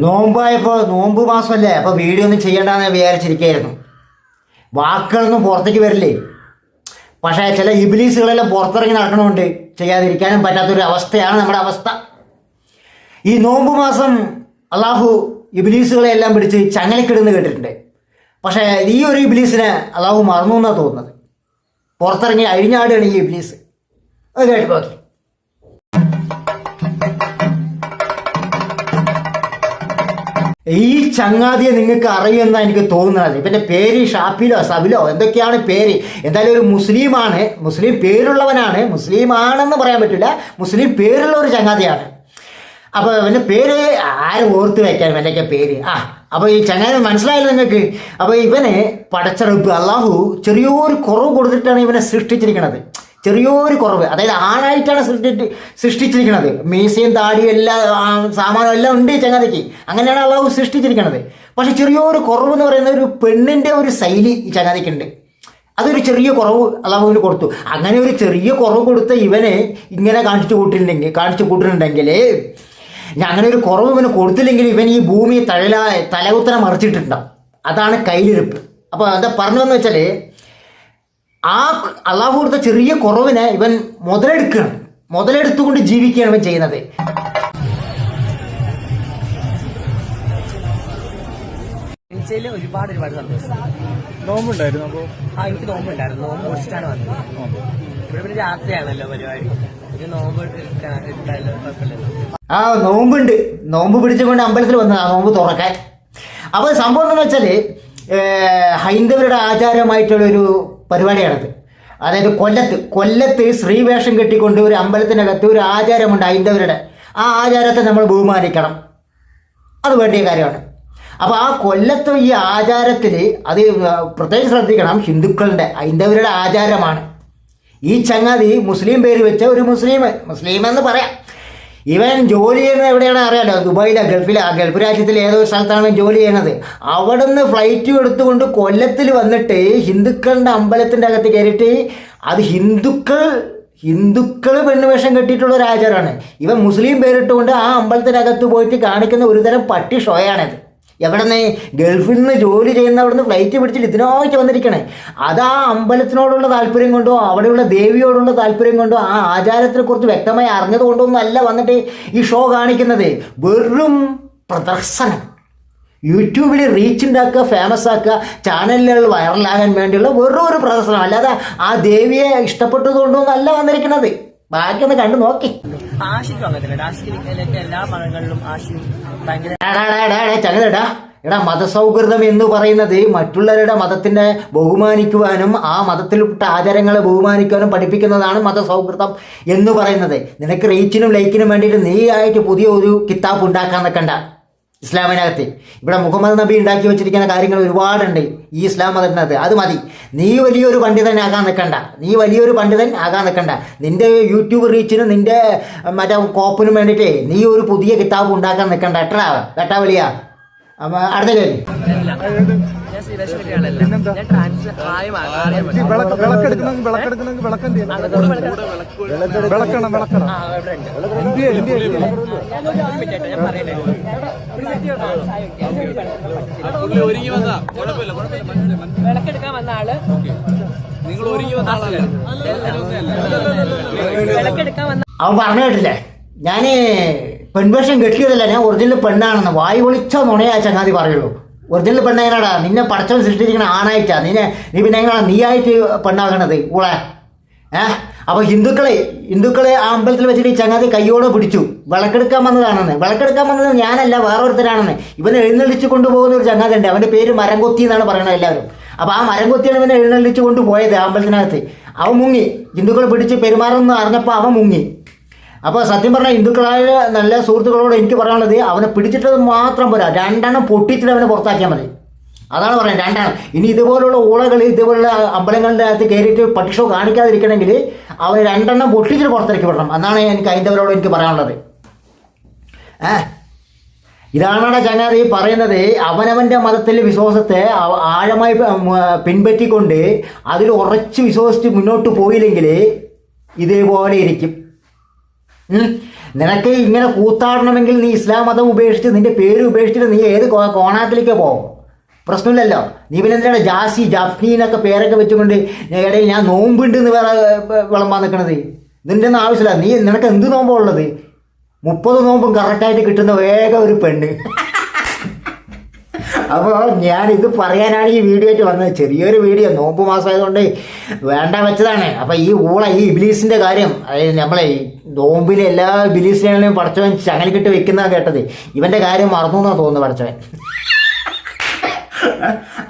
നോമ്പായപ്പോൾ നോമ്പ് മാസമല്ലേ അപ്പോൾ വീഡിയോ ഒന്നും ചെയ്യണ്ടെന്ന് വിചാരിച്ചിരിക്കുകയായിരുന്നു വാക്കുകളൊന്നും പുറത്തേക്ക് വരില്ലേ? പക്ഷേ ചില ഇബിലീസുകളെല്ലാം പുറത്തിറങ്ങി നടക്കണമുണ്ട്. ചെയ്യാതിരിക്കാനും പറ്റാത്തൊരു അവസ്ഥയാണ് നമ്മുടെ അവസ്ഥ. ഈ നോമ്പ് മാസം അള്ളാഹു ഇബിലീസുകളെ എല്ലാം പിടിച്ച് ചങ്ങലക്കിടുന്ന് കേട്ടിട്ടുണ്ട്. പക്ഷേ ഈ ഒരു ഇബിലീസിനെ അള്ളാഹു മറന്നു എന്നാണ് തോന്നുന്നത്? പുറത്തിറങ്ങി അഴിഞ്ഞാടുകയാണ് ഈ ഇബിലീസ്. അത് കേട്ട് നോക്കി. ഈ ചങ്ങാതിയെ നിങ്ങൾക്ക് അറിയുന്ന എനിക്ക് തോന്നുന്നത്. ഇവന്റെ പേര് ഷാപ്പിലോ സബിലോ എന്തൊക്കെയാണ് പേര്? എന്തായാലും ഒരു മുസ്ലിമാണ്. മുസ്ലിം പേരുള്ളവനാണ്. മുസ്ലിം ആണെന്ന് പറയാൻ പറ്റില്ല. മുസ്ലിം പേരുള്ള ഒരു ചങ്ങാതിയാണ്. അപ്പോൾ അവന്റെ പേര് ആരും ഓർത്ത് വയ്ക്കാൻ എന്റെയൊക്കെ പേര്. ആ അപ്പോൾ ഈ ചങ്ങാതി മനസ്സിലായല്ലോ നിങ്ങൾക്ക്. അപ്പോൾ ഇവന് പടച്ചെറുപ്പ് അള്ളാഹു ചെറിയൊരു കുറവ് കൊടുത്തിട്ടാണ് ഇവനെ സൃഷ്ടിച്ചിരിക്കുന്നത് ചെറിയൊരു കുറവ്. അതായത് ആളായിട്ടാണ് സൃഷ്ടി സൃഷ്ടിച്ചിരിക്കുന്നത് മീസയും താടിയും എല്ലാം സാമാനും എല്ലാം ഉണ്ട് ചങ്ങാതിക്ക്. അങ്ങനെയാണ് അള്ളാഹു സൃഷ്ടിച്ചിരിക്കുന്നത് പക്ഷെ ചെറിയൊരു കുറവ് എന്ന് പറയുന്ന ഒരു പെണ്ണിന്റെ ഒരു ശൈലി ഈ ചങ്ങാതിക്കുണ്ട്. അതൊരു ചെറിയ കുറവ് അള്ളാഹുവിന് കൊടുത്തു. അങ്ങനെ ഒരു ചെറിയ കുറവ് കൊടുത്ത ഇവനെ ഇങ്ങനെ കാണിച്ചു കൂട്ടിയിട്ടുണ്ടെങ്കിൽ കാണിച്ചു കൂട്ടിട്ടുണ്ടെങ്കിൽ ഞാൻ അങ്ങനെ ഒരു കുറവ് ഇവന് കൊടുത്തില്ലെങ്കിൽ ഇവൻ ഈ ഭൂമി തഴല തലകുത്തനെ മറിച്ചിട്ടുണ്ടാവും അതാണ് കയ്യിലിരിപ്പ്. അപ്പോൾ അത് പറഞ്ഞതെന്ന് വെച്ചാൽ ആ അള്ളാഹു കൊടുത്ത ചെറിയ കുറവിനെ ഇവൻ മുതലെടുക്കുകയാണ്. മുതലെടുത്തുകൊണ്ട് ജീവിക്കുകയാണ് ഇവൻ ചെയ്യുന്നത്. ജനിച്ചതിൽ ഒരുപാട് ഒരുപാട് സന്തോഷം. നോമ്പുണ്ടായിരുന്നു അപ്പോൾ ആ എനിക്ക് നോമ്പുണ്ടായിരുന്നു. നോമ്പ് കുറിച്ചിട്ടാണ് വന്നത്. ഇവിടെ പിന്നെ രാത്രിയാണല്ലോ പരിപാടി. ഇത് നോമ്പ് എടുക്കാൻ എടുത്താലോ കുഴപ്പമില്ലല്ലോ ആ നോമ്പുണ്ട്. നോമ്പ് പിടിച്ചുകൊണ്ട് അമ്പലത്തിൽ വന്നതാ. നോമ്പ് തുറക്കാൻ. അപ്പോൾ സംഭവം എന്താണെന്ന് വെച്ചാൽ ഹൈന്ദവരുടെ ആചാരമായിട്ടുള്ളൊരു പരിപാടിയാണത്. അതായത് കൊല്ലത്ത് കൊല്ലത്ത് സ്ത്രീവേഷം കെട്ടിക്കൊണ്ട് ഒരു അമ്പലത്തിനകത്ത് ഒരു ആചാരമുണ്ട് ഹൈന്ദവരുടെ. ആ ആചാരത്തെ നമ്മൾ ബഹുമാനിക്കണം. അത് വേണ്ടിയ കാര്യമാണ്. അപ്പോൾ ആ കൊല്ലത്ത് ഈ ആചാരത്തിൽ അത് പ്രത്യേകം ശ്രദ്ധിക്കണം. ഹിന്ദുക്കളുടെ ഹൈന്ദവരുടെ ആചാരമാണ്. ഈ ചങ്ങാതി മുസ്ലിം പേര് വെച്ച ഒരു മുസ്ലിം മുസ്ലിം എന്ന് പറയാം. ഇവൻ ജോലി ചെയ്യുന്നത് എവിടെയാണ് അറിയാലോ? ദുബായിലെ ഗൾഫിലെ. ആ ഗൾഫ് രാജ്യത്തിലെ ഏതൊരു സ്ഥലത്താണ് ജോലി ചെയ്യുന്നത്. അവിടെ നിന്ന് ഫ്ലൈറ്റ് എടുത്തുകൊണ്ട് കൊല്ലത്തിൽ വന്നിട്ട് ഹിന്ദുക്കളുടെ അമ്പലത്തിന്റെ അകത്ത് കയറിയിട്ട് അത് ഹിന്ദുക്കൾ ഹിന്ദുക്കൾ പെണ്ണുവേഷം കെട്ടിയിട്ടുള്ള ഒരു ആചാരമാണ്. ഇവൻ മുസ്ലിം പേരിട്ടുകൊണ്ട് ആ അമ്പലത്തിനകത്ത് പോയിട്ട് കാണിക്കുന്ന ഒരുതരം പട്ടി ഷോയാണിത് എവിടെ നിന്ന് ഗൾഫിൽ നിന്ന് ജോലി ചെയ്യുന്ന അവിടെ നിന്ന് ഫ്ലൈറ്റ് പിടിച്ചിട്ട് ഇതിനായിട്ട് വന്നിരിക്കണേ. അത് ആ അമ്പലത്തിനോടുള്ള താല്പര്യം കൊണ്ടോ അവിടെയുള്ള ദേവിയോടുള്ള താല്പര്യം കൊണ്ടോ ആ ആചാരത്തിനെ കുറിച്ച് വ്യക്തമായി അറിഞ്ഞത് കൊണ്ടൊന്നും അല്ല വന്നിട്ട് ഈ ഷോ കാണിക്കുന്നത്. വെറും പ്രദർശനം. യൂട്യൂബിൽ റീച്ച് ഉണ്ടാക്കുക ഫേമസ് ആക്കുക ചാനലുകൾ വൈറലാകാൻ വേണ്ടിയുള്ള വെറും ഒരു പ്രദർശനം. അല്ലാതെ ആ ദേവിയെ ഇഷ്ടപ്പെട്ടതുകൊണ്ടോ കൊണ്ടൊന്നും അല്ല വന്നിരിക്കുന്നത് ബാക്കിയൊന്ന് കണ്ടു നോക്കി. എല്ലാ മതങ്ങളിലും എടാ മതസൗഹൃദം എന്ന് പറയുന്നത് മറ്റുള്ളവരുടെ മതത്തിനെ ബഹുമാനിക്കുവാനും ആ മതത്തിൽപ്പെട്ട ആചാരങ്ങളെ ബഹുമാനിക്കുവാനും പഠിപ്പിക്കുന്നതാണ് മതസൗഹൃദം എന്ന് പറയുന്നത്. നിനക്ക് റീച്ചിനും ലൈക്കിനും വേണ്ടിയിട്ട് നീ ആയിട്ട് പുതിയ ഒരു കിതാബ് ഉണ്ടാക്കാൻ നിൽക്കണ്ട. ഇസ്ലാമിനകത്ത്. ഇവിടെ മുഹമ്മദ് നബി ഉണ്ടാക്കി വെച്ചിരിക്കുന്ന കാര്യങ്ങൾ ഒരുപാടുണ്ട്. ഈ ഇസ്ലാം മതത്തിനകത്ത്. അത് മതി. നീ വലിയൊരു പണ്ഡിതനാകാൻ നിൽക്കണ്ട. നീ വലിയൊരു പണ്ഡിതൻ ആകാൻ നിൽക്കണ്ട. നിന്റെ യൂട്യൂബ് റീച്ചിനും നിന്റെ മറ്റേ കോപ്പിനും വേണ്ടിയിട്ട് നീ ഒരു പുതിയ കിതാബ് ഉണ്ടാക്കാൻ നിൽക്കണ്ട. എട്ടാ കേട്ടാ വലിയ? അപ്പൊ അടുത്ത വിളക്കെടുക്കാൻ വന്ന ആൾ. നിങ്ങൾ ഒരുങ്ങി വന്ന ആളല്ലേ വിളക്കെടുക്കാൻ വന്ന അവൻ പറഞ്ഞു കേട്ടില്ലേ? ഞാൻ പെൺവേഷം കെട്ടിയതല്ല ഞാൻ ഒറിജിനൽ പെണ്ണാണെന്ന്. വായി വിളിച്ച നുണയാ ചങ്ങാതി പറയുള്ളൂ. ഒറിജിനൽ പെണ്ണേനാടാ നിന്നെ പടച്ചവൻ സൃഷ്ടിച്ചിരിക്കണ ആണായിട്ടാ. നിന്നെ നീ പിന്നെ എങ്ങനെയാണ് നീയായിട്ട് പെണ്ണാകണത് ഊളെ ഏഹ് അപ്പോൾ ഹിന്ദുക്കളെ ഹിന്ദുക്കളെ ആ അമ്പലത്തിൽ വെച്ചിട്ട് ഈ ചങ്ങാതി കയ്യോടെ പിടിച്ചു. വിളക്കെടുക്കാൻ വന്നതാണെന്ന്. വിളക്കെടുക്കാൻ വന്നത് ഞാനല്ല വേറൊരുത്തരാണെന്ന്. ഇവനെ എഴുന്നള്ളിച്ച് കൊണ്ടുപോകുന്ന ഒരു ചങ്ങാതി ഉണ്ട്. അവന്റെ പേര് മരംകൊത്തി എന്നാണ് പറയുന്നത് എല്ലാവരും. അപ്പോൾ ആ മരംകൊത്തിയാണ് ഇവനെ എഴുന്നള്ളിച്ച് കൊണ്ടുപോയത് അമ്പലത്തിനകത്ത്. അവൻ മുങ്ങി. ഹിന്ദുക്കളെ പിടിച്ച് പെരുമാറുമെന്ന് അറിഞ്ഞപ്പോൾ അവൻ മുങ്ങി. അപ്പോൾ സത്യം പറഞ്ഞാൽ ഹിന്ദുക്കളായ നല്ല സുഹൃത്തുക്കളോട് എനിക്ക് പറയാനുള്ളത് അവനെ പിടിച്ചിട്ടത് മാത്രം പോരാ. രണ്ടെണ്ണം പൊട്ടിച്ചിട്ട് അവനെ പുറത്താക്കിയാൽ മതി. അതാണ് പറയുന്നത്. രണ്ടാണ് ഇനി ഇതുപോലുള്ള ഊളകൾ ഇതുപോലുള്ള അമ്പലങ്ങളുടെ അകത്ത് കയറിയിട്ട് പക്ഷോ കാണിക്കാതിരിക്കണമെങ്കിൽ അവന് രണ്ടെണ്ണം പൊട്ടിച്ചിട്ട് പുറത്തിറക്കി വിടണം. എന്നാണ് എനിക്ക് അതിന്റെവരോട് എനിക്ക് പറയാനുള്ളത്. ഏ? ഇതാണ് ചങ്ങാതി പറയുന്നത്. അവനവന്റെ മതത്തിലെ വിശ്വാസത്തെ ആഴമായി പിൻപറ്റിക്കൊണ്ട് അതിൽ ഉറച്ച് വിശ്വസിച്ച് മുന്നോട്ട് പോയില്ലെങ്കിൽ ഇതേപോലെ ഇരിക്കും. നിനക്ക് ഇങ്ങനെ കൂത്താടണമെങ്കിൽ നീ ഇസ്ലാം മതം ഉപേക്ഷിച്ച് നിന്റെ പേര് ഉപേക്ഷിച്ചിട്ട് നീ ഏത് കോണാത്തിലേക്ക് പോകും? പ്രശ്നമില്ലല്ലോ. നീ പിന്നെ എന്തിനാണ് ജാസി ജഫ്നി എന്നൊക്കെ പേരൊക്കെ വെച്ചുകൊണ്ട് ഇടയിൽ ഞാൻ നോമ്പുണ്ട് എന്ന് വേറെ വിളമ്പാൻ നിൽക്കണത് നിന്റെ ഒന്നും ആവശ്യമില്ല. നീ നിനക്ക് എന്ത് നോമ്പുള്ളത് മുപ്പത് നോമ്പും കറക്റ്റായിട്ട് കിട്ടുന്ന വേഗം ഒരു പെണ്ണ്. അപ്പോൾ ഞാൻ ഇത് പറയാനാണ് ഈ വീഡിയോ ആയിട്ട് വന്നത്. ചെറിയൊരു വീഡിയോ. നോമ്പ് മാസമായതുകൊണ്ട് വേണ്ട വെച്ചതാണ്. അപ്പോൾ ഈ ഊള ഈ ഇബ്ലീസിന്റെ കാര്യം നമ്മളെ ഈ നോമ്പിലെ എല്ലാ ഇബിലീസിനെയും പടച്ചവൻ ചങ്ങലിക്കിട്ട് വെക്കുന്ന കേട്ടത്. ഇവന്റെ കാര്യം മറന്നു എന്നാണ് തോന്നുന്നു പടച്ചവൻ.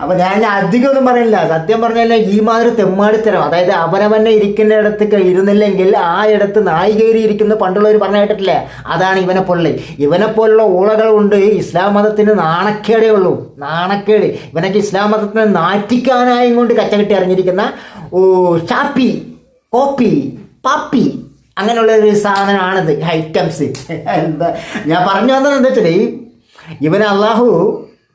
അപ്പൊ ഞാൻ അധികം ഒന്നും പറയില്ല സത്യം പറഞ്ഞാൽ ഈ മാതിരി തെമ്മാടിത്തരം അതായത് അവനവനെ ഇരിക്കുന്ന ഇടത്ത് ഇരുന്നില്ലെങ്കിൽ ആ ഇടത്ത് നായി കയറി ഇരിക്കുന്ന പണ്ടുള്ളവർ പറഞ്ഞു കേട്ടിട്ടില്ലേ? അതാണ് ഇവനെ പൊള്ളി ഇവനെ പോലുള്ള ഊളകൾ കൊണ്ട് ഇസ്ലാം മതത്തിന് നാണക്കേടേ ഉള്ളൂ. നാണക്കേട്. ഇവനൊക്കെ ഇസ്ലാം മതത്തിന് നാറ്റിക്കാനായും കൊണ്ട് കച്ചകെട്ടി അറിഞ്ഞിരിക്കുന്ന ഓ ചാപ്പി കോപ്പി പാപ്പി അങ്ങനെയുള്ള ഒരു സാധനമാണിത് ഐറ്റംസ് എന്താ? ഞാൻ പറഞ്ഞു വന്നത് എന്താ വെച്ചാൽ ഇവൻ അള്ളാഹു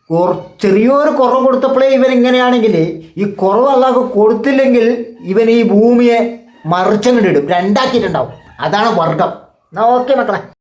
കുറ ചെറിയൊരു കുറവ് കൊടുത്തപ്പോഴേ ഇവൻ ഇങ്ങനെയാണെങ്കിൽ ഈ കുറവ് അള്ളാഹു കൊടുത്തില്ലെങ്കിൽ ഇവൻ ഈ ഭൂമിയെ മറിച്ചങ്ങിട്ടിടും രണ്ടാക്കിയിട്ടുണ്ടാവും. അതാണ് വർഗം. എന്നാ ഓക്കെ മക്കളെ?